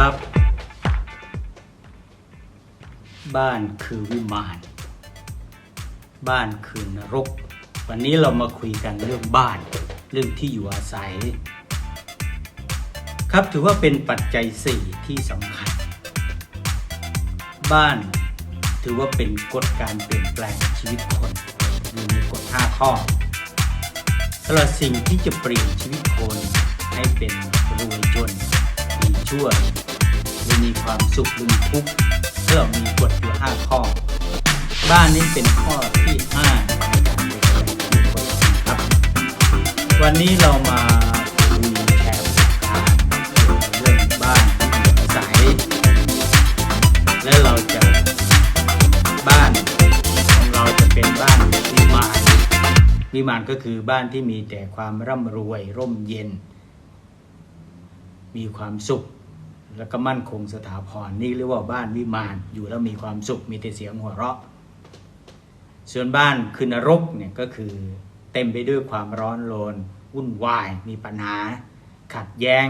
ครับ บ้านคือวิมาน บ้านคือนรก วันนี้เรามาคุยกันเรื่องบ้าน เรื่องที่อยู่อาศัย ครับถือว่าเป็นปัจจัยสี่ที่สำคัญ บ้านถือว่าเป็นกฎการเปลี่ยนแปลงชีวิตคนอยู่ในกฎห้าข้อสำหรับสิ่งที่จะเปลี่ยนชีวิตคนให้เป็นรวยจน ชั่วหรือมีความสุขหรือมีทุกข์เรามีกฎอยู่ห้าข้อ บ้านนี้เป็นข้อที่ห้าในการเปลี่ยนแปลงคนครับ วันนี้เรามาคุยแชร์ประสบการณ์เรื่องบ้านที่อยู่อาศัยและเราจะบ้านของเราจะเป็นบ้านวิมานวิมานก็คือบ้านที่มีแต่ความร่ำรวยร่มเย็น มีความสุข แล้วก็มั่นคงสถาพรนี่เรียกว่าบ้านวิมานอยู่แล้วมีความสุขมีแต่เสียงหัวเราะ ส่วนบ้านคือนรกเนี่ยก็คือเต็มไปด้วยความร้อนรนวุ่นวาย มีปัญหา ขัดแย้ง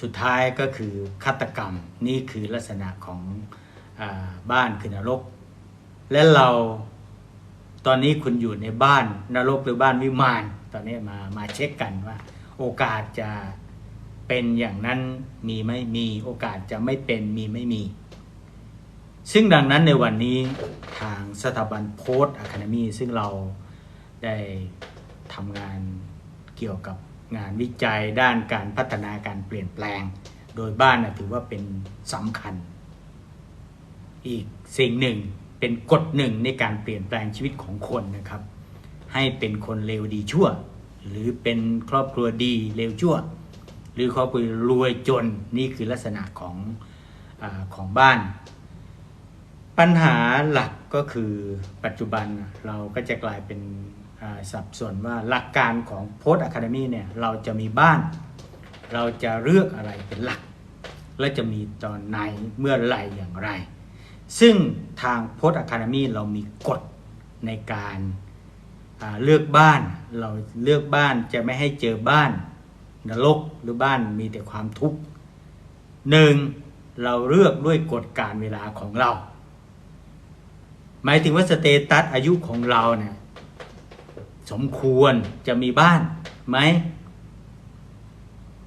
สุดท้ายก็คือฆาตกรรมนี่คือลักษณะของอบ้านคือนรก และเราตอนนี้คุณอยู่ในบ้านนรกหรือบ้านวิมาน ตอนนี้มามาเช็คกันว่า โอกาสจะ เป็นอย่างนั้นมีไม่มีโอกาสจะไม่เป็นมีไม่มี ซึ่งดังนั้นในวันนี้ทางสถาบันโพสต์อะคาเดมีซึ่งเราได้ทำงานเกี่ยวกับงานวิจัยด้านการพัฒนาการเปลี่ยนแปลง โดยบ้านนะถือว่าเป็นสำคัญ อีกสิ่งหนึ่งเป็นกฎหนึ่งในการเปลี่ยนแปลงชีวิตของคนนะครับ ให้เป็นคนเลวดีชั่ว หรือเป็นครอบครัวดีเลวชั่ว รือครอบครัวรวยจนนี่คือลักษณะของอของบ้าน ปัญหาหลักก็คือปัจจุบันเราก็จะกลายเป็นสับสนว่าหลักการของโพสต์อะคาเดมีเนี่ยเราจะมีบ้าน เราจะเลือกอะไรเป็นหลัก และจะมีตอนไหนเมื่อไหรอย่างไร ซึ่งทางโพสต์อะคาเดมีเรามีกฎในการเลือกบ้าน เราเลือกบ้านจะไม่ให้เจอบ้าน นรกหรือบ้านมีแต่ความทุกข์หนึ่งเราเลือกด้วยกฎการเวลาของเรา หมายถึงว่าสเตตัสอายุของเราเนี่ยสมควรจะมีบ้านไหม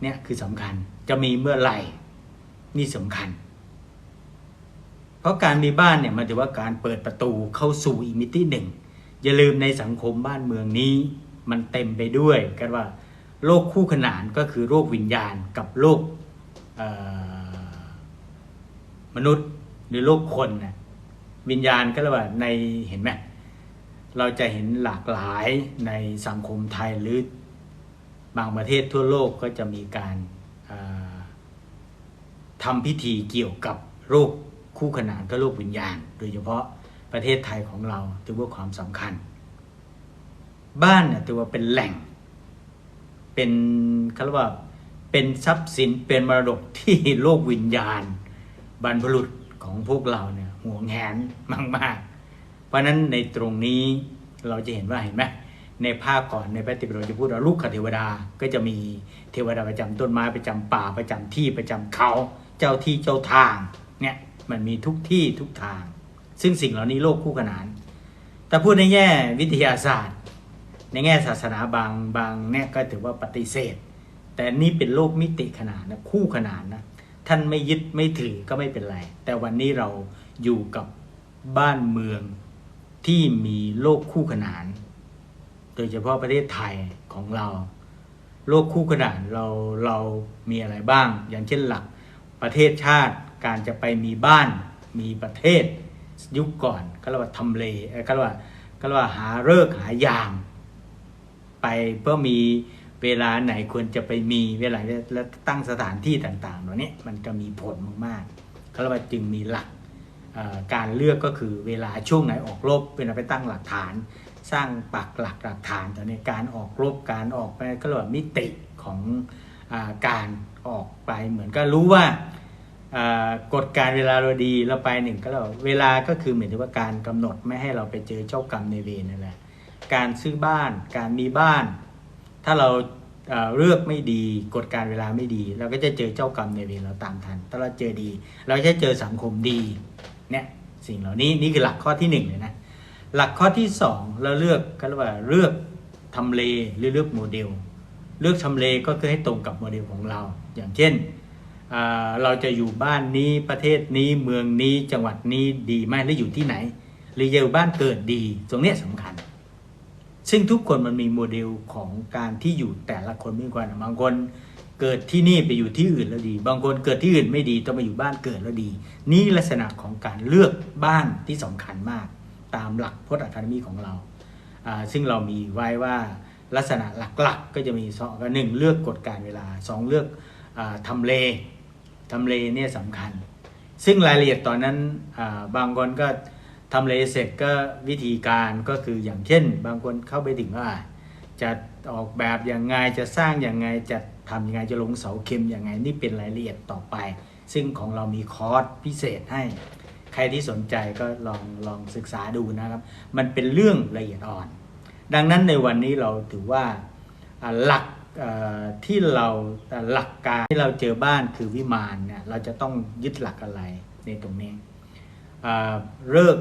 เนี่ยคือสำคัญจะมีเมื่อไหร่นี่สำคัญ เพราะการมีบ้านเนี่ยมันถือว่าการเปิดประตูเข้าสู่อีกมิติหนึ่งอย่าลืมในสังคมบ้านเมืองนี้ มันเต็มไปด้วยกันว่า โลกคู่ขนานก็คือโลกวิญญาณกับโลกเอ่อมนุษย์หรือโลกคนนะวิญญาณก็เรียกว่าในเห็นไหมเราจะเห็นหลากหลายในสังคมไทยหรือบางประเทศทั่วโลกก็จะมีการทำพิธีเกี่ยวกับโรคคู่ขนานกับโลกวิญญาณ โดยเฉพาะประเทศไทยของเราถือว่าความสำคัญ บ้านเนี่ยถือว่าเป็นแหล่ง เป็นเขาเรียกว่าเป็นทรัพย์สินเป็นมรดกที่โลกวิญญาณ บรรพบุรุษของพวกเราเนี่ยห่วงแหนมาก ๆ เพราะนั้นในตรงนี้เราจะเห็นว่าเห็นไหมในภาคก่อนในพระติปิฎกจะพูดว่าลูกขเทวดาก็จะมีเทวดาประจำต้นไม้ประจำป่าประจำที่ประจำเขาเจ้าที่เจ้าทางเนี่ยมันมีทุกที่ทุกทาง ซึ่งสิ่งเหล่านี้โลกคู่ขนาน แต่พูดในแง่วิทยาศาสตร์ ในแง่ศาสนาบางบางเนี่ยก็ถือว่าปฏิเสธ แต่นี่เป็นโลกมิติขนาดนะคู่ขนานนะท่านไม่ยึดไม่ถือก็ไม่เป็นไร แต่วันนี้เราอยู่กับบ้านเมืองที่มีโลกคู่ขนาน โดยเฉพาะประเทศไทยของเรา โลกคู่ขนานเราเรามีอะไรบ้าง อย่างเช่นหลักประเทศชาติการจะไปมีบ้านมีประเทศยุคก่อนก็เรียกว่าทำเลก็เรียกว่าก็เรียกว่าหาเลิกหายาม ไปเพื่อมีเวลาไหนควรจะไปมีเวลาและตั้งสถานที่ต่างๆเหล่านี้มันจะมีผลมากๆเขาเรียกว่าจึงมีหลักการเลือกก็คือเวลาช่วงไหนออกรบเวลาไปตั้งหลักฐาน สร้างปักหลักหลักฐานตอนนี้การออกรบการออกไปก็เรียกว่ามิติของอการออกไปเหมือนก็รู้ว่ากฎการเวลาเราดีเราไปหนึ่งก็เราเวลาก็คือเหมือนถึงว่าการกำหนดไม่ให้เราไปเจอเจ้ากรรมในเวรนั่นแหละ การซื้อบ้าน การมีบ้าน ถ้าเราเอ่อเลือกไม่ดีกฎการเวลาไม่ดี เราก็จะเจอเจ้ากรรมในายเวรเราตามทัน ถ้าเราเจอดี เราจะเจอสังคมดีเนี่ยสิ่งเหล่านี้นี่คือหลักข้อที่หนึ่งเลยนะ หลักข้อที่สองเราเลือกก็เรียกว่าเลือกทำเลหรือเลือกโมเดล เลือกทำเลก็คือให้ตรงกับโมเดลของเรา อย่างเช่นเราจะอยู่บ้านนี้ประเทศนี้เมืองนี้จังหวัดนี้ดีไหมหรืออยู่ที่ไหน หรืออยู่บ้านเกิดดี ตรงเนี้ยสำคัญ ซึ่งทุกคนมันมีโมเดลของการที่อยู่แต่ละคนไม่เหมือนกันบางคนเกิดที่นี่ไปอยู่ที่อื่นแล้วดี บางคนเกิดที่อื่นไม่ดีต้องมาอยู่บ้านเกิดแล้วดี นี่ลักษณะของการเลือกบ้านที่สำคัญมาก ตามหลักพจน์อะคาเดมีของเรา ซึ่งเรามีไว้ว่าลักษณะหลักๆก็จะมีสองก็หนึ่งเลือกกฎการเวลาสองเลือกอาทำเลทำเลเนี่ยสำคัญ ซึ่งรายละเอียดตอนนั้นบางคนก็ ทำเลเสร็จก็วิธีการก็คืออย่างเช่น บางคนเข้าไปถึงว่าจะออกแบบอยังไงจะสร้างอยังไงจะทำยังไงจะลงเสาเข็มอยังไงนี่เป็นรายละเอียดต่อไป ซึ่งของเรามีคอร์สพิเศษให้ ใครที่สนใจก็ลองลองศึกษาดูนะครับ มันเป็นเรื่องละเอียดอ่อน ดังนั้นในวันนี้เราถือว่าหลักที่เราหลักการที่เราเจอบ้านคือวิมานเนี่ยเราจะต้องยึดหลักอะไรในตรงนี้เลิก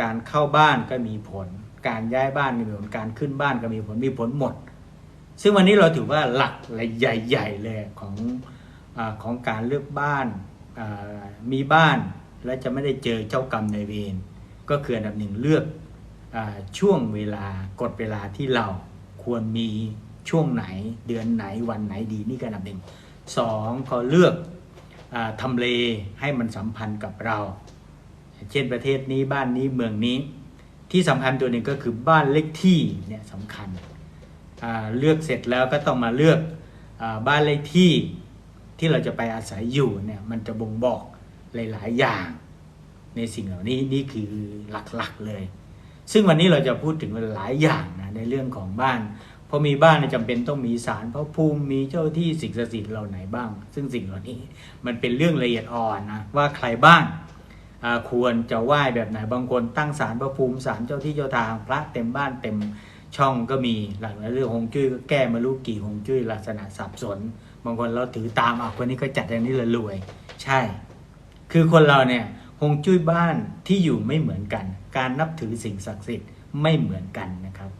การเข้าบ้านก็มีผล การย้ายบ้านก็มีผลการขึ้นบ้านก็มีผลมีผลหมด ซึ่งวันนี้เราถือว่าหลักใหญ่ๆเลยของอของการเลือกบ้านมีบ้านและจะไม่ได้เจอเจ้ากรรมนายเวรก็คืออันดับหนึ่งเลือกอช่วงเวลากฎเวลาที่เราควรมีช่วงไหนเดือนไหนวันไหนดีนี่ก็อันดับหนึ่งสองก็เลือกอทำเลให้มันสัมพันธ์กับเรา เช่นประเทศนี้บ้านนี้เมืองนี้ ที่สำคัญตัวหนึ่งก็คือบ้านเลขที่เนี่ยสำคัญเลือกเสร็จแล้วก็ต้องมาเลือกอบ้านเลขที่ที่เราจะไปอาศัยอยู่เนี่ยมันจะบ่งบอกหลาย ๆ อย่าง ในสิ่งเหล่านี้นี่คือหลักๆเลย ซึ่งวันนี้เราจะพูดถึงหลายอย่างนะในเรื่องของบ้านเพราะมีบ้านเนี่ยจำเป็นต้องมีศาลพระภูมิมีเจ้าที่สิ่งศักดิ์สิทธิ์เหล่าไหนบ้าง ซึ่งสิ่งเหล่านี้มันเป็นเรื่องละเอียดอ่อนนะว่าใครบ้าง ควรจะไหว้แบบไหนบางคนตั้งศาลพระภูมิศาลเจ้าที่เจ้าทางพระเต็มบ้านเต็มช่องก็มีหลักเรื่องฮงจุ้ยก็แก้มารู้กี่ฮงจุ้ยลักษณะสับสน บางคนเราถือตามอะคนนี้ก็จัดอย่างนี้เลยรวย ใช่ คือคนเราเนี่ยฮงจุ้ยบ้านที่อยู่ไม่เหมือนกัน การนับถือสิ่งศักดิ์สิทธิ์ไม่เหมือนกันนะครับ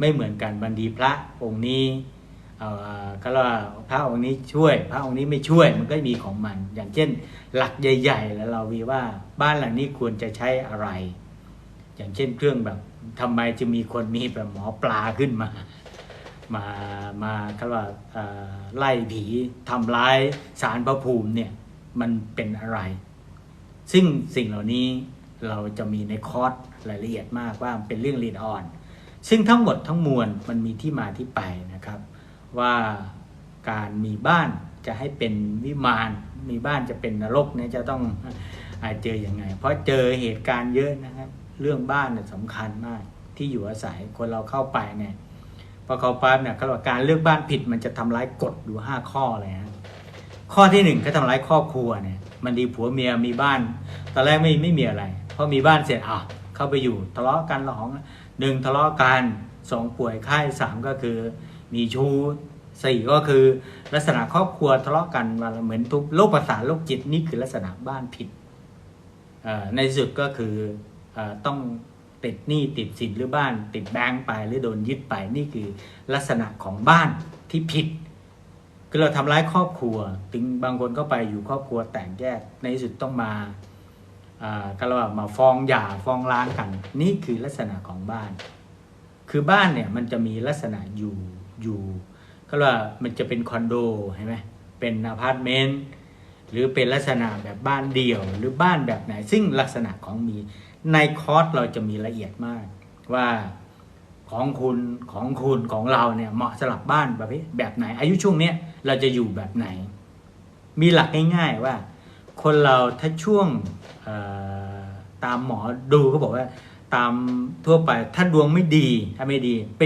ไม่เหมือนกันบางทีพระองค์นี้ ก็ว่าพระองค์นี้ช่วย พระองค์นี้ไม่ช่วยมันก็มีของมัน อย่างเช่น หลักใหญ่ ๆ แล้วเราวีว่าบ้านหลังนี้ควรจะใช้อะไร อย่างเช่นเครื่องแบบทำไมจะมีคนมีแบบหมอปลาขึ้นมา มามาเขาว่าเอ่อไล่ผีทำร้ายสารพระภูมิเนี่ยมันเป็นอะไร ซึ่งสิ่งเหล่านี้เราจะมีในคอร์สรายละเอียดมากว่าเป็นเรื่องละเอียดอ่อน ซึ่งทั้งหมดทั้งมวลมันมีที่มาที่ไปนะครับ ว่าการมีบ้านจะให้เป็นวิมานมีบ้านจะเป็นนรกเนี่ยจะต้องอาเจออยังไง เพราะเจอเหตุการณ์เยอะนะครับ เรื่องบ้านเนี่ยสำคัญมากที่อยู่อาศัยคนเราเข้าไปเนี่ยพอเข้าไปเนี่ยเขาบอกการเลือกบ้านผิดมันจะทำร้ายกฎอยู่ห้าข้อเลยฮะข้อที่หนึ่งก็ทำร้ายครอบครัวเนี่ย มันดีผัวเมียมีบ้าน ตอนแรกไม่ไม่มีอะไรพอมีบ้านเสร็จอะเข้าไปอยู่ทะเลาะกันลองหนึ่งทะเลาะกันสองป่วยไข้สามก็คือ มีชู้สี่ก็คือลักษณะครอบครัวทะเลาะกันมาเหมือนทุกโรคประสาทโรคจิตนี่คือลักษณะบ้านผิดในสุดก็คืออต้องติดหนี้ติดสินหรือบ้าน ติดแบงก์ไปหรือโดนยึดไปนี่คือลักษณะของบ้านที่ผิดคือเราทำร้ายครอบครัว ถึงบางคนก็ไปอยู่ครอบครัวแตกแยกในที่สุดต้องมาอ่าก็เรียกว่ามาฟ้องหย่าฟ้องร้างกัน นี่คือลักษณะของบ้าน คือบ้านเนี่ยมันจะมีลักษณะอยู่ อยู่ก็ว่ามันจะเป็นคอนโดใช่ไหมเป็นอพาร์ตเมนต์หรือเป็นลักษณะแบบบ้านเดี่ยว หรือบ้านแบบไหน ซึ่งลักษณะของมี ในคอร์สเราจะมีละเอียดมาก ว่าของคุณของคุณของเราเนี่ยเหมาะสำหรับบ้านแบบแบบไหน อายุช่วงเนี้ยเราจะอยู่แบบไหน มีหลักง่ายๆว่า คนเราถ้าช่วงตามหมอดูเขาบอกว่า ตามทั่วไปถ้าดวงไม่ดีถ้าไม่ดี ไป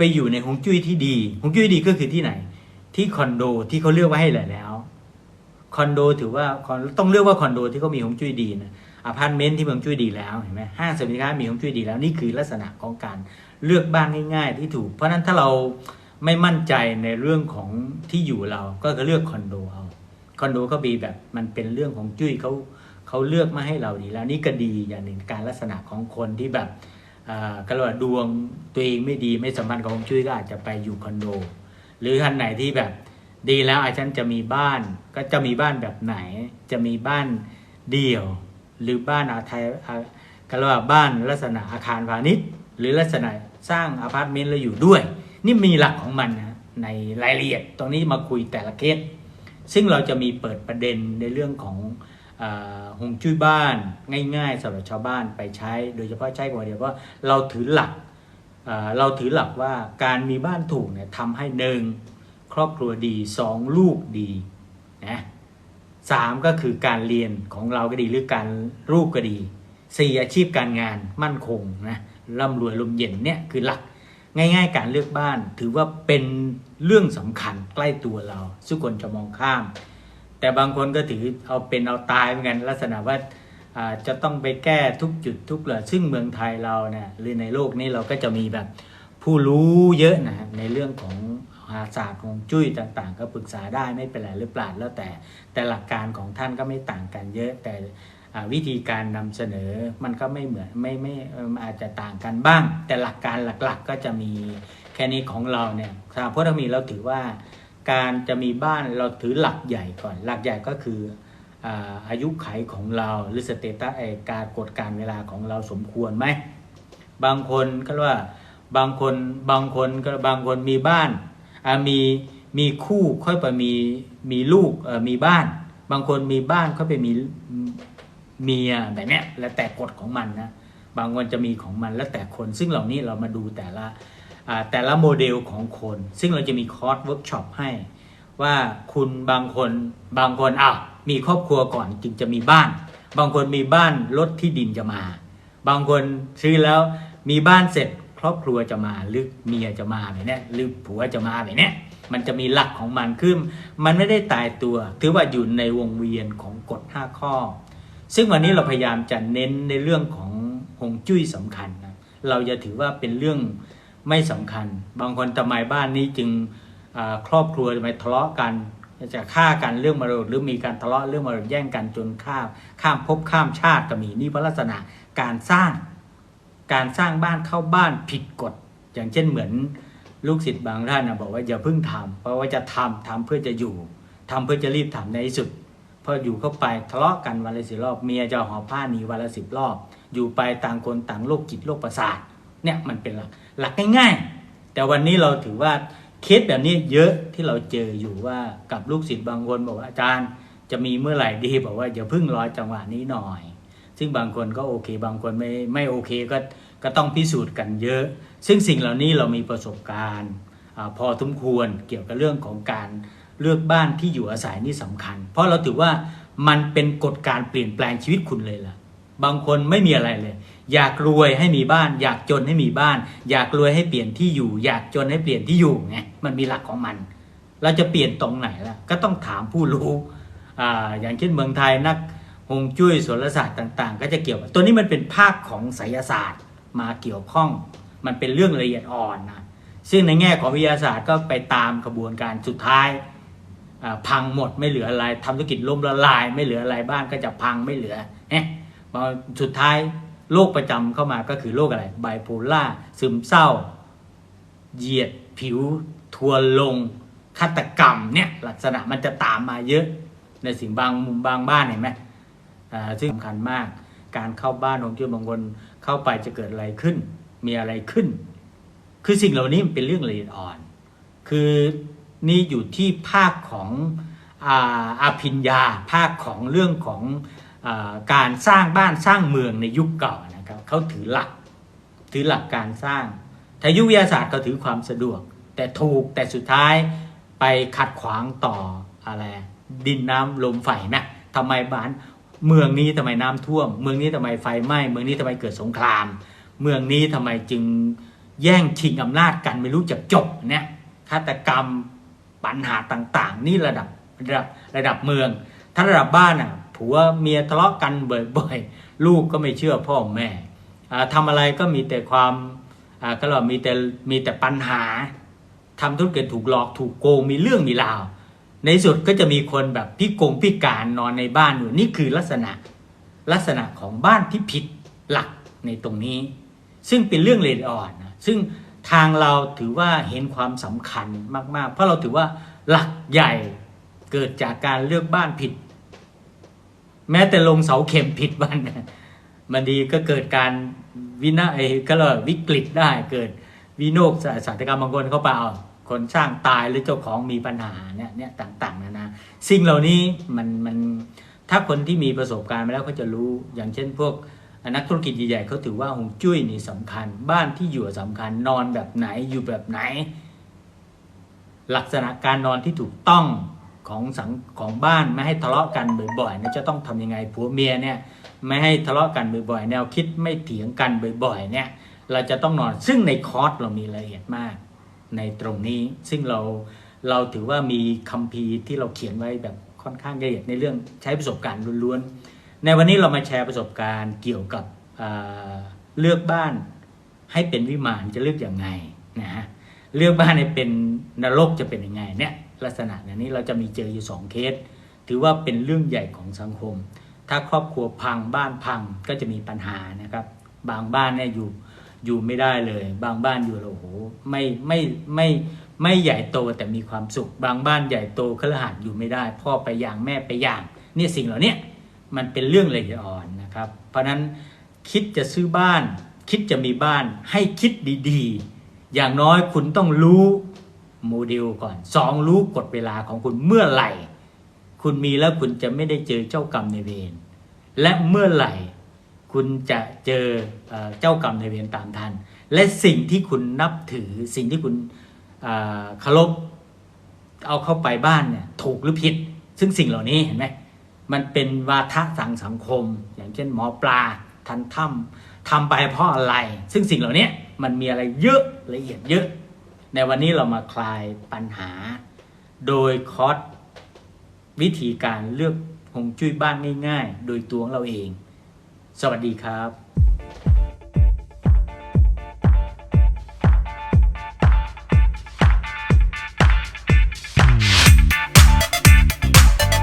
ไปอยู่ในฮวงจุ้ยที่ดีฮวงจุ้ยดีก็คือที่ไหน ที่คอนโดที่เขาเลือกไว้ให้แล้วคอนโดถือว่าคอนต้องเลือกว่าคอนโดที่เขามีฮวงจุ้ยดีนะอพาร์ตเมนต์ที่มีฮวงจุ้ยดีแล้วเห็นไหมห้างสรรพสินค้ามีฮวงจุ้ยดีแล้วนี่คือลักษณะของการเลือกบ้านง่าย ๆ ที่ถูก เพราะฉะนั้นถ้าเราไม่มั่นใจในเรื่องของที่อยู่เราก็จะเลือกคอนโดเอาคอนโดก็มีแบบมันเป็นเรื่องของจุ้ยเขาเขาเลือกมาให้เราดีแล้วนี่ก็ดีอย่างหนึ่งการลักษณะของคนที่แบบ ก็เรียกดวงตัวเองไม่ดีไม่สัมพันธ์กับฮวงจุ้ยก็อาจจะไปอยู่คอนโด หรือท่านไหนที่แบบดีแล้วอาจารย์จะมีบ้าน ก็จะมีบ้านแบบไหน จะมีบ้านเดี่ยว หรือบ้านอาไทยก็เรียกว่าบ้านลักษณะอาคารพาณิชย์ หรือลักษณะสร้างอพาร์ตเมนต์แล้วอยู่ด้วย นี่มีหลักของมันนะในรายละเอียดตรงนี้มาคุยแต่ละเคสซึ่งเราจะมีเปิดประเด็นในเรื่องของ อาฮวงจุ้ยบ้านง่ายๆสำหรับชาวบ้านไปใช้ โดยเฉพาะใช้กว่าเดียวว่าเราถือหลักเราถือหลักว่าการมีบ้านถูกเนี่ยทำให้หนึ่งครอบครัวดีสองลูกดีนะสามก็คือการเรียนของเราก็ดีหรือการลูกก็ดีสี่อาชีพการงานมั่นคงนะร่ำรวยลมเย็นเนี่ยคือหลักง่าย ๆ การเลือกบ้านถือว่าเป็นเรื่องสำคัญใกล้ตัวเราทุกคนจะมองข้าม แต่บางคนก็ถือเอาเป็นเอาตายเหมือนกันลักษณะว่าจะต้องไปแก้ทุกจุดทุกเลยซึ่งเมืองไทยเราเนี่ยหรือในโลกนี้เราก็จะมีแบบผู้รู้เยอะนะครับในเรื่องของศาสตร์ของจุ้ยต่างๆ ก็ปรึกษาได้ไม่เป็นไรหรือเปล่าแล้วแต่แต่หลักการของท่านก็ไม่ต่างกันเยอะแต่วิธีการนำเสนอมันก็ไม่เหมือนไม่ไม่อาจจะต่างกันบ้าง แต่หลักการหลักๆก็จะมีแค่นี้ของเราเนี่ยทาพุทธมีเราถือว่า การจะมีบ้านเราถือหลักใหญ่ก่อน หลักใหญ่ก็คืออายุไขของเราหรือสเตตัสไอการกฎการเวลาของเราสมควรไหมบางคนก็ว่าบางคนบางคนก็บางคนมีบ้านมีมีคู่ค่อยไปมีมีลูกมีบ้าน บางคนมีบ้านค่อยไปมีเมียแบบเนี้ยแล้วแต่กฎของมันนะบางคนจะมีของมันแล้วแต่คนซึ่งเหล่านี้เรามาดูแต่ละ แต่ละโมเดลของคน ซึ่งเราจะมีคอร์สเวิร์กช็อปให้ ว่าคุณบางคนบางคนอ้าวมีครอบครัวก่อนจึงจะมีบ้าน บางคนมีบ้านรถที่ดินจะมา บางคนซื้อแล้วมีบ้านเสร็จครอบครัวจะมาหรือเมียจะมาแบบนี้หรือผัวจะมาแบบนี้มันจะมีหลักของมันคือมันไม่ได้ตายตัว ถือว่าอยู่ในวงเวียนของกฎ 5 ข้อ ซึ่งวันนี้เราพยายามจะเน้นในเรื่องของฮวงจุ้ยสำคัญนะเราจะถือว่าเป็นเรื่อง ไม่สำคัญ บางคนทำไมบ้านนี้จึงครอบครัวทำไมทะเลาะกันจะฆ่ากันเรื่องมรดกหรือมีการทะเลาะเรื่องมรดกแย่งกันจนข้ามข้ามภพข้ามชาติก็มีนี่เพราะลักษณะการสร้างการสร้างบ้านเข้าบ้านผิดกฎ อย่างเช่นเหมือนลูกศิษย์บางท่านนะบอกว่าอย่าเพิ่งทำเพราะว่าจะทำทำเพื่อจะอยู่ทำเพื่อจะรีบทำในที่สุดพออยู่เข้าไปทะเลาะกันวันละสิรอบเมียจะหอบผ้าหนีวันละสิบรอบ อยู่ไปต่างคนต่างโรคจิตโรคประสาทเนี่ยมันเป็นหลัก หลักง่ายๆ แต่วันนี้เราถือว่าเคสแบบนี้เยอะที่เราเจออยู่ว่ากับลูกศิษย์บางคนบอกว่าอาจารย์จะมีเมื่อไหร่ดีบอกว่าอย่าพิ่งรอจังหวะนี้หน่อย ซึ่งบางคนก็โอเค บางคนไม่ไม่โอเคก็ก็ต้องพิสูจน์กันเยอะ ซึ่งสิ่งเหล่านี้เรามีประสบการณ์อพอทุมควรเกี่ยวกับเรื่องของการเลือกบ้านที่อยู่อาศัยนี่สำคัญ เพราะเราถือว่ามันเป็นกฎการเปลี่ยนแปลงชีวิตคุณเลยล่ะ บางคนไม่มีอะไรเลย อยากรวยให้มีบ้าน อยากจนให้มีบ้าน อยากรวยให้เปลี่ยนที่อยู่ อยากจนให้เปลี่ยนที่อยู่ไงมันมีหลักของมัน เราจะเปลี่ยนตรงไหนล่ะก็ต้องถามผู้รู้ออย่างเช่นเมืองไทยนักฮงจุ้ยโสรศาสตร์ต่างๆ ก็จะเกี่ยว ตัวนี้มันเป็นภาคของไสยศาสตร์มาเกี่ยวข้อง มันเป็นเรื่องละเอียดอ่อนนะซึ่งในแง่ของวิทยาศาสตร์ก็ไปตามกระบวนการสุดท้ายพังหมดไม่เหลืออะไรทำธุรกิจล่มละลาย ไม่เหลืออะไรบ้านก็จะพังไม่เหลือเอ๊ะพอสุดท้าย โรคประจำเข้ามาก็คือโรคอะไรไบโพล่าซึมเศร้า เหยียดผิว ทัวร์ลงฆาตกรรมเนี่ยลักษณะมันจะตามมาเยอะ ในสิ่งบางมุมบางบ้านเห็นไหมซึ่งสำคัญมากการเข้าบ้านของจุ้ยบางคนเข้าไปจะเกิดอะไรขึ้น มีอะไรขึ้น คือสิ่งเหล่านี้มันเป็นเรื่องละเอียดอ่อน คือนี่อยู่ที่ภาคของอาอาภิญญาภาคของเรื่องของ การสร้างบ้านสร้างเมืองในยุคเก่านะครับเขาถือหลักถือหลักการสร้างแต่ยุควิทยาศาสตร์ก็ถือความสะดวก แต่ถูกแต่สุดท้ายไปขัดขวางต่ออะไรดินน้ำลมไฟนะทำไมบ้านเมืองนี้ทำไมน้ำท่วม เมืองนี้ทำไมไฟไหม้เมืองนี้ทำไมเกิดสงคราม เมืองนี้ทำไมจึงแย่งชิงอำนาจกันไม่รู้จักจบเนี่ยฆาตกรรมปัญหาต่าง ๆ นี่ระดับระดับระดับเมือง ถ้าระดับบ้านอะ ผัวเมียทะเลาะกันบ่อยๆลูกก็ไม่เชื่อพ่อแม่อ่าทำอะไรก็มีแต่ความก็เรามีแต่มีแต่ปัญหาทำธุรกิจถูกหลอกถูกโกงมีเรื่องมีราว ในสุดก็จะมีคนแบบพิกงพิการนอนในบ้านอยู่นี่คือลักษณะลักษณะของบ้านที่ผิดหลักในตรงนี้ ซึ่งเป็นเรื่องเอียดอ่อนนะซึ่งทางเราถือว่าเห็นความสำคัญมาก ๆ เพราะเราถือว่าหลักใหญ่เกิดจากการเลือกบ้านผิด แม้แต่ลงเสาเข็มผิดวันนมันดีก็เกิดการวินาเอยก็เลยวิกฤตได้เกิดวิโนกสาตกรรมบางคนเขาเปล่าคนสร้างตายหรือเจ้าของมีปัญหาเนี่ยเนี่ยต่างๆนานาสิ่งเหล่านี้มันมันถ้าคนที่มีประสบการณ์มาแล้วเขาจะรู้อย่างเช่นพวกนักธุรกิจใหญ่ๆเขาถือว่าหงจุ้ยนี่สำคัญ บ้านที่อยู่สำคัญนอนแบบไหนอยู่แบบไหน ลักษณะการนอนที่ถูกต้อง ของสังของบ้านไม่ให้ทะเลาะกันบ่อยๆเนี่ยจะต้องทำยังไงผัวเมียเนี่ยไม่ให้ทะเลาะกันบ่อยๆ แนวคิดไม่เถียงกันบ่อยๆเนี่ยเราจะต้องนอนซึ่งในคอร์สเรามีรายละเอียดมากในตรงนี้ซึ่งเราเราถือว่ามีคัมภีร์ที่เราเขียนไว้แบบค่อนข้างละเอียดในเรื่องใช้ประสบการณ์ล้วนๆ ในวันนี้เรามาแชร์ประสบการณ์เกี่ยวกับเลือกบ้านให้เป็นวิมานจะเลือกอย่างไงนะฮะเลือกบ้านให้เป็นนรกจะเป็นยังไงเนี่ย ลักษณะอย่างนี้เราจะมีเจออยู่สองเคส ถือว่าเป็นเรื่องใหญ่ของสังคม ถ้าครอบครัวพังบ้านพังก็จะมีปัญหานะครับ บางบ้านเนี่ยอยู่อยู่ไม่ได้เลย บางบ้านอยู่โอ้โหไม่ไม่ไม่ไม่ใหญ่โตแต่มีความสุข บางบ้านใหญ่โตคฤหัสอยู่ไม่ได้ พ่อไปอย่างแม่ไปอย่างเนี่ยสิ่งเหล่านี้มันเป็นเรื่องละเอียดอ่อนนะครับ เพราะฉะนั้นคิดจะซื้อบ้าน คิดจะมีบ้านให้คิดดีๆ อย่างน้อยคุณต้องรู้ โมเดลก่อนสองรู้กฎเวลาของคุณเมื่อไหร่ คุณมีแล้วคุณจะไม่ได้เจอเจ้ากรรมในเวรและเมื่อไหร่คุณจะเจอเจ้ากรรมในเวรตามทัน และสิ่งที่คุณนับถือสิ่งที่คุณเอ่อเคารพเอาเข้าไปบ้านเนี่ยถูกหรือผิด ซึ่งสิ่งเหล่านี้เห็นไหมมันเป็นวาทะสังสังคม อย่างเช่นหมอปลาทันถ้ำทำไปเพราะอะไร ซึ่งสิ่งเหล่านี้มันมีอะไรเยอะละเอียดเยอะ ในวันนี้เรามาคลายปัญหา โดยคอร์สวิธีการเลือกหงจุ้ยบ้านง่าย ๆ โดยตัวเราเอง สวัสดีครับ